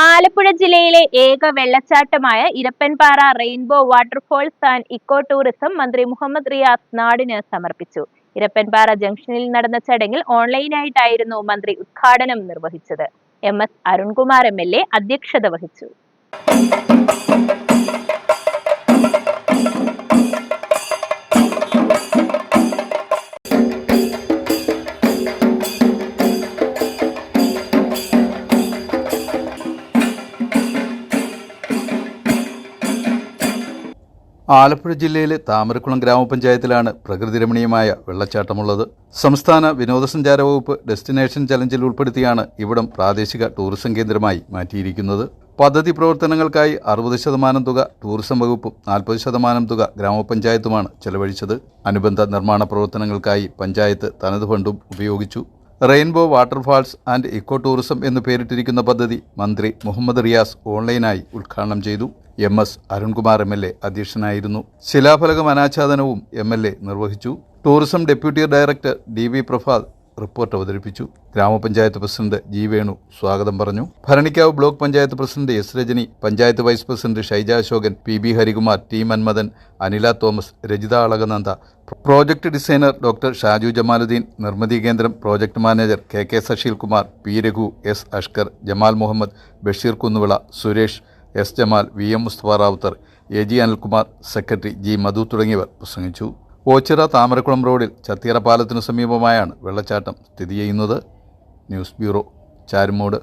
ആലപ്പുഴ ജില്ലയിലെ ഏക വെള്ളച്ചാട്ടമായ Irappanpara rainbow waterfalls and eco tourism മന്ത്രി മുഹമ്മദ് റിയാസ് നാടിന് സമർപ്പിച്ചു. ഇരപ്പൻപാറ ജംഗ്ഷനിൽ നടന്ന ചടങ്ങിൽ ഓൺലൈനായിട്ടായിരുന്നു മന്ത്രി ഉദ്ഘാടനം നിർവഹിച്ചത്. M S Arunkumar M L A അധ്യക്ഷത വഹിച്ചു. ആലപ്പുഴ ജില്ലയിലെ താമരക്കുളം ഗ്രാമപഞ്ചായത്തിലാണ് പ്രകൃതിരമണീയമായ വെള്ളച്ചാട്ടമുള്ളത്. സംസ്ഥാന വിനോദസഞ്ചാര വകുപ്പ് ഡെസ്റ്റിനേഷൻ ചലഞ്ചിൽ ഉൾപ്പെടുത്തിയാണ് ഇവിടം പ്രാദേശിക ടൂറിസം കേന്ദ്രമായി മാറ്റിയിരിക്കുന്നത്. പദ്ധതി പ്രവർത്തനങ്ങൾക്കായി അറുപത് ശതമാനം തുക ടൂറിസം വകുപ്പും നാൽപ്പത് ശതമാനം തുക ഗ്രാമപഞ്ചായത്തുമാണ് ചെലവഴിച്ചത്. അനുബന്ധ നിർമ്മാണ പ്രവർത്തനങ്ങൾക്കായി പഞ്ചായത്ത് തനത് ഫണ്ടും ഉപയോഗിച്ചു. Rainbow waterfalls and eco tourism എന്ന് പേരിട്ടിരിക്കുന്ന പദ്ധതി മന്ത്രി മുഹമ്മദ് റിയാസ് ഓൺലൈനായി ഉദ്ഘാടനം ചെയ്തു. M S Arunkumar M L A അധ്യക്ഷനായിരുന്നു. ശിലാഫലകം അനാച്ഛാദനവും എം എൽ എ നിർവഹിച്ചു. Tourism deputy director D V Prabhath report അവതരിപ്പിച്ചു. ഗ്രാമപഞ്ചായത്ത് പ്രസിഡന്റ് ജി വേണു സ്വാഗതം പറഞ്ഞു. Bharanikkavu block panchayat president S Rajani panchayat vice president Shaija Ashokan P B Harikumar T Manmadhan Anila Thomas Rajitha Alakananda project designer doctor Shaju Jamaluddin Nirmithi Kendram project manager K K Sasheelkumar P Raghu S Ashkar Jamal Muhammad Basheer Kunnuvila Suresh S Jamal V M Musthafa Ravuthar A G Anilkumar secretary G Madhu തുടങ്ങിയവർ പ്രസംഗിച്ചു. ഓച്ചിറ താമരക്കുളം റോഡിൽ ചത്തിയറ പാലത്തിനു സമീപമായാണ് വെള്ളച്ചാട്ടം സ്ഥിതി ചെയ്യുന്നത്. News bureau Charummood.